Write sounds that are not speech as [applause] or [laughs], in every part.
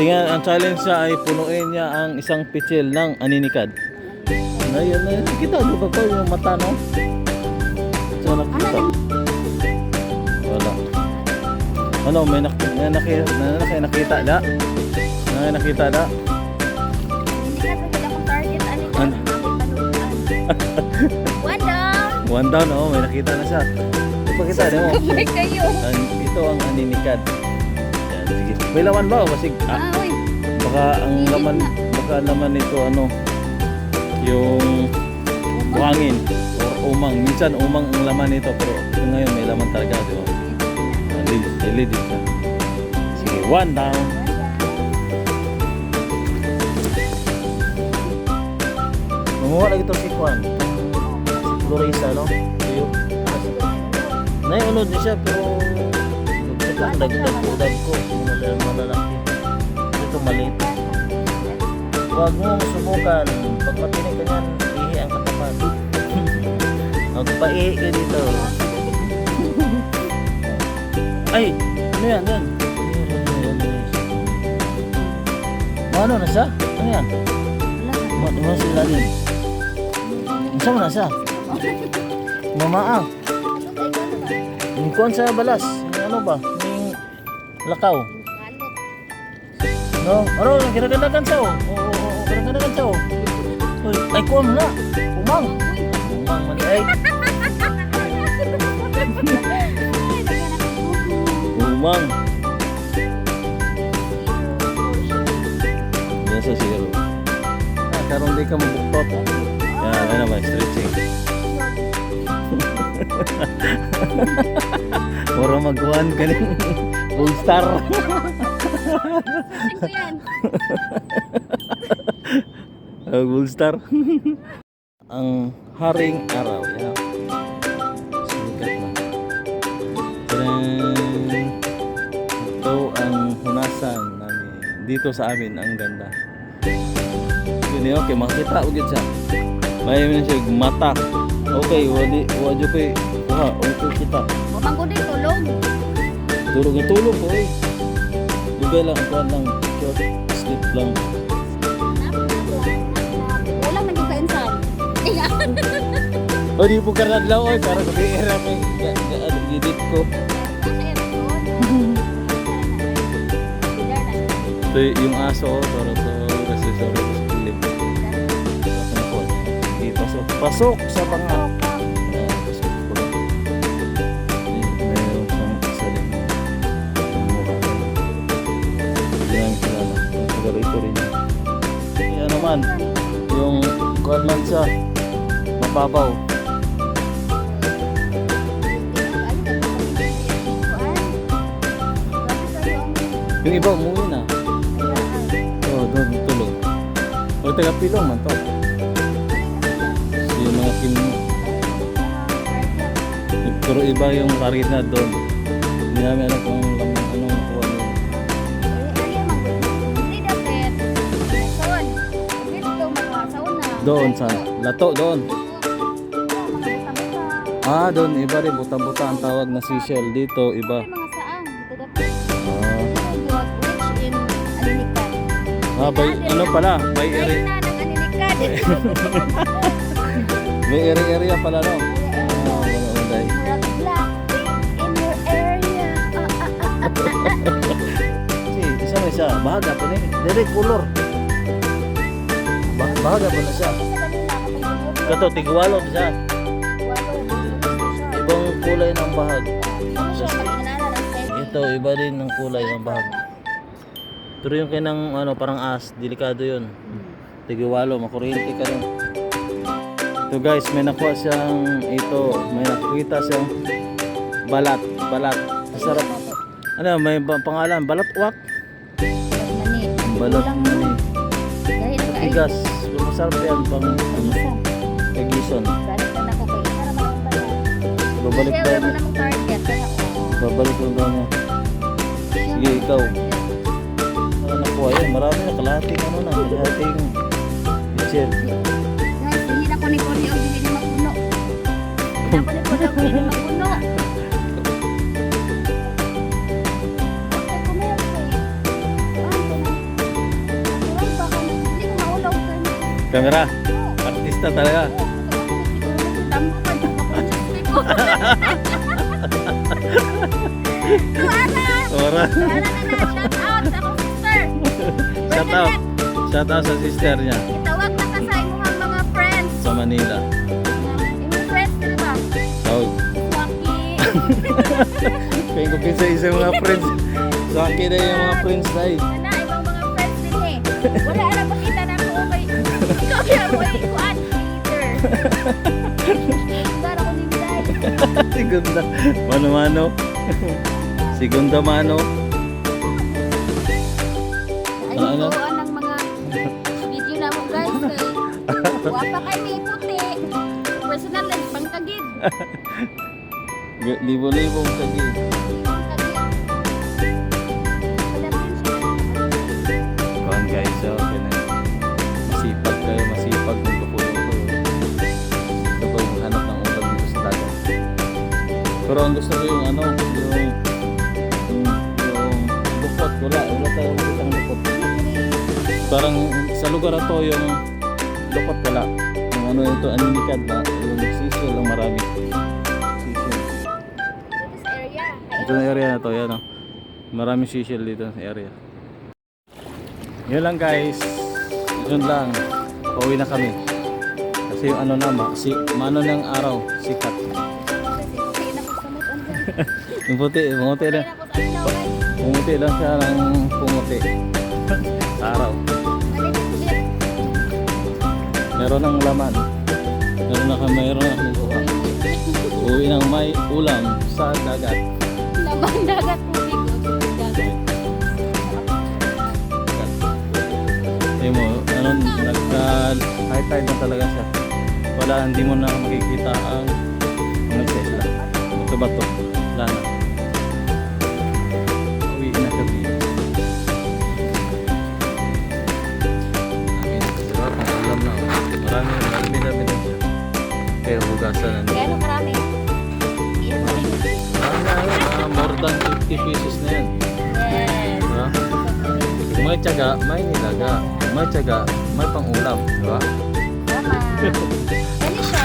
Tingnan, ang challenge niya ay punuin niya ang isang pitsil ng aninikad. Ayun, ayun. Kita mo ba ko yung mata, no? So, nakita. Wala. Ano, may, nak may nakita, may nak- nakita da? May nakita da? Ano? [laughs] One down. One down, oh, may nakita na siya. Ipakita niyo mo. Kayo. Ito ang aninikad. Sige. May laman ba? Basig, ah, Ah, uy. baka ang laman, baka laman nito ano, yung buhangin or umang. Minsan umang ang laman nito pero ngayon may laman talaga, di ba? Ah, lid siya. Sige, one down. Mamuha lagi ito si Juan. Si Florisa, no? Tuyo. Naiunod din siya pero ito ang dagdag ko. Mga malalaki. Ito maliit. Huwag mong subukan. Pag matinig ka niyan, ihi ang katapat. Magpaihi ka dito. Ay! Ano yan? Yan. Ano na siya? Ano yan? Ano ano sila din? Ano mo na siya? Mamaang. Yung kuwan sa balas. Ano ba? Yung lakaw. No? Ano? Ginaganagan siya oh. Oo, oo, oo. Ginaganagan siya oh. Uy, ay kuwan na. Umang. Umang man. Ay. Umang. Yan sa zero. Ah, karon di ka mabuktot. Yan, ano ba? Stretching. [laughs] Puro magkuhan ka rin. Gold star. [laughs] Uh, gold star. ang haring araw. Yan. Sumikat na. Tadaan! Ito ang hunasan namin. Dito sa amin. Ang ganda. Yun eh, okay. Makita ugit siya. May na siya mata. Okay, wadi wadi ko. Kuha, okay kita. Bumang ko din tulong. Tulog na tulog ko eh. Dugay lang, kuha lang. Sleep lang. Ulang naging kainsan. Inga. O di po karad lang oy para ko era may ano, gidit ko. Ito yung aso toro to kasi sa pasok. Sa banga. Naman. Yung kuwan man siya. Mababaw. Yung iba umuwi na. Oh, doon tulog. O taga pilong man to. So, yung mga kimo. Pero iba yung karina doon. Hindi namin alam kung Doon sa lato doon. Ah, doon iba rin buta-buta ang tawag na seashell dito iba. Ah, ah by, ano pala? By area. May area area pala no. Ah, wala wala [laughs] isa siya. Bahaga po ni. Color. Bah bahaga po na siya. Kato tigwalo siya. Ibang kulay ng bahag. Ito iba din ng kulay ng bahag. Pero yung kinang ano parang as, delikado 'yun. Tigwalo, makuryente ka rin. Ito guys, may nakuha siyang ito, may nakita siyang balat, balat. Masarap. Ano, may ba- pangalan, balat wak? Balat mani. Tigas. Masarap yan pang ano, kagison. Babalik Kaya wala namang target. Kaya, oh. Babalik lang daw niya. Sige, ikaw. Ano nakuha yan? Marami na kalahating ano na, kalahating pichel. Guys, hindi na ko ni Connie o hindi na magpuno. Hindi na ko ni Connie o hindi na magpuno. Camera. Artista talaga. Ora. Shout out. Shout out sa sister niya Itawag na ka sa imong mga friends. sa Manila. Imong friends dili ba? Tawag. Kaya ko pinsa isa yung mga friends. Sa akin na yung mga friends dahil. Ana ibang mga friends din eh. Wala na makita [laughs] kay ikaw ya mo ikuan Peter. Dara ko ni Bilay. Segunda. Mano-mano. Segunda mano. Ayun Ano? ko ang mga video na mo guys kay wapa kay may puti. Personal life pangkagid. Libo-libo sa gig. Kawan guys, so ganun. Masipag kayo, masipag magpapulong ko. Gusto ko yung hanap ng ulam dito sa dagat. Pero ang gusto ko yung ano, yung yung, yung lukot, wala, wala tayong makita ng lukot. Parang sa lugar na to yung lukot wala. Yung ano ito, animikad ba? Yung sisyo lang marami. Area. Ito na area na to, yan o. Maraming seashell dito sa area. Yun lang guys. Yun lang. Pauwi na kami. Kasi yung ano na, ma, si, mano ng araw, sikat. [laughs] Yung puti, pumuti lang. Pumuti lang siya ng pumuti. Sa araw. Meron ng laman. Meron na kami, meron na kami. Uwi ng may ulam sa dagat. Lamang dagat tubig. Ano, nagka high tide na talaga siya. Wala, hindi mo na makikita ang Tesla. Ito ba to? Wala na. Uwi na kami. Diba? Pang ulam na. oh. Marami, marami na din siya. Kaya hugasan na. Kaya ano. Marami yun, ah, more than 50 pieces na yan. Yes. Diba? Kung may tiyaga, may nilaga. May tiyaga, may pang ulam. Diba? Tama. Kani siya,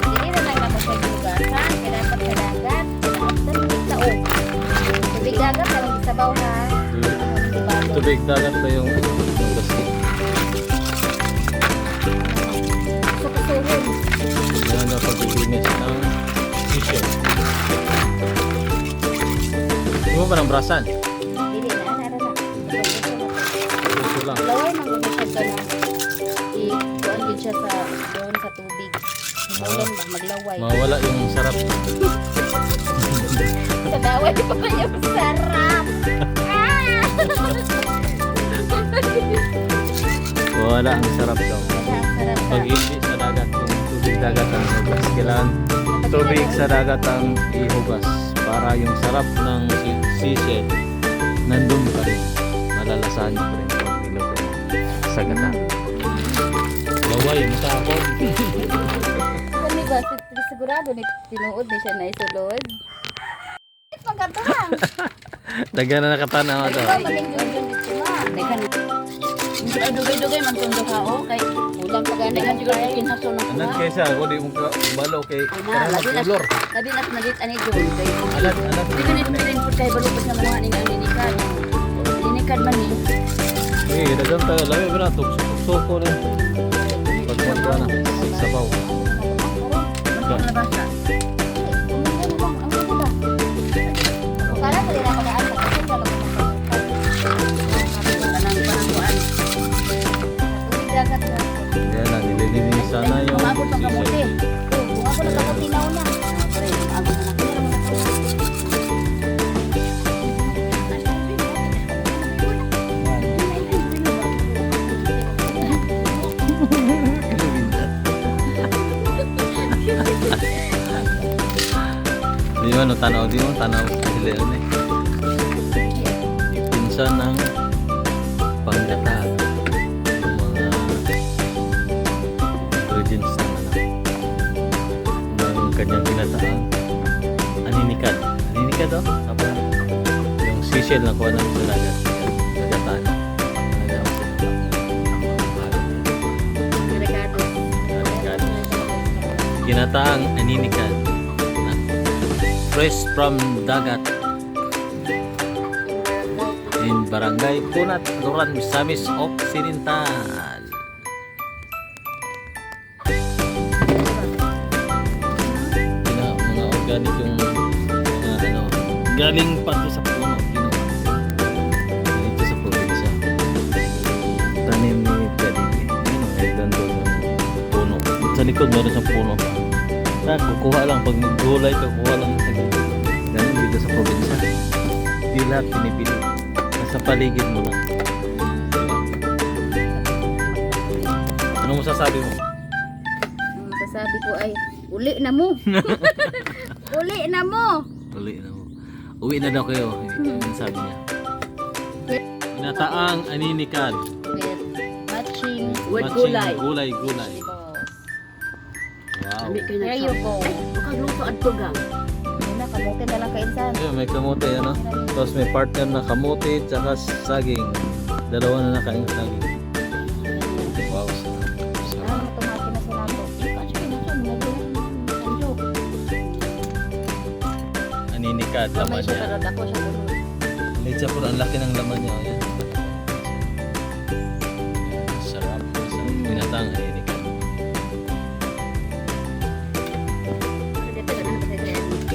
dili na lang naman siya ginugasan, kaya dapat sa dagat, dapat taog. Tubig dagat, lang ha. Tubig dagat na yung plastic. Sukusuhin. Yan na paglilinis ng seashell. Hindi mo ba ng brasan? Dili na, ano na. Ito lang. Laway siya sa doon sa tubig. Hanggang ba maglaway. Mawala yung sarap. [laughs] Sa daway pa yung sarap? Ah! [laughs] Mawala ang sarap daw. Pag hindi sa dagat, yung tubig dagat ang hugas. Kailangan tubig sa dagat ang ihugas para yung sarap ng si- seashell nandun pa rin. Malalasahan pa rin pag mo sa gata. Laway, matapon. Kani ba si sigurado ni tinuod ni siya [laughs] na isulod. Ito magkatuhang. Dagan na nakatanaw ito. Ay, dugay-dugay man tundo ka o kay Ulang ang siguro kay. kinhaso ng Anan kuha. kaysa ako di mo ka balo kay Ana, para labi na nalit ani John. Alat, alat. Di ka nito pud kay balupos na mga ning linikan. Linikan man ni. Eh, dagan tayo. Labi ba na? Tukso-tukso na. Pag magwa na. Sabaw. Ko na ang pagkasin sa loob ng Kanang panakuan. tubig dagat na. Yan na, nililinis sana yung Umabot ang kamote. Ba no, tanaw di mo, tanaw sila yun eh. Pinsan ng panggata. Yung mga ingredients ng ano, ng kanyang ginataang aninikad. Aninikad oh? Apa? Yung seashell na kuha namin sa Kinataang aninikan. Fresh from dagat. In Barangay Kunat, Luran, Misamis, Occidental. Mga organic yung mga ano, galing pa to sa puno. Dito sa probinsya. Tanim ni Kadidi. Ano, may gando ng puno. Sa likod meron siyang puno pa. Ah, kukuha lang. Pag maggulay kukuha lang sa gilid. Ganun dito sa probinsya. Di lahat pinipili. Nasa paligid mo lang. Anong masasabi mo? Ang masasabi ko ay, uli na mo. [laughs] uli na mo. Uli na mo. Uwi na daw kayo. Yan sabi niya. Pinataang aninikan. Matching With gulay. Gulay, gulay. Ambil kayo na you go. Makagluto at tugang. Yun na, kamutin na lang kainsan. Ayun, may kamote ano. Tapos may partner na kamote tsaka saging. Dalawa na nakain saging. Wow. sarap. Ano, na Aninikan, Kamay laman niya. Litsa po, ang laki ng laman niya. Ayan.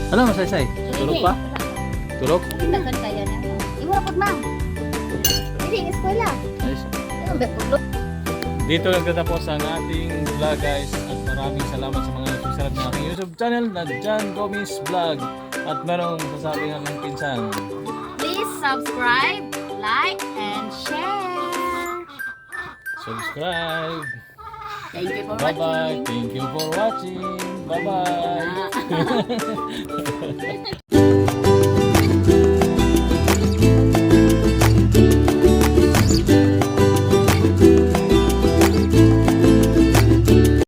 Ano, masaysay? Tulog pa? Tulog? Dagan kaya na pud ma'am. Hindi, eskwela. Ayos. Ano? Dito nagtatapos ang ating vlog guys at maraming salamat sa mga nagsusarap ng aking YouTube channel na John Gomez Vlog at merong sasabi ng aking pinsan. Please subscribe, like, and share. Subscribe! Thank you for watching. Bye-bye. Thank you for watching. Bye-bye.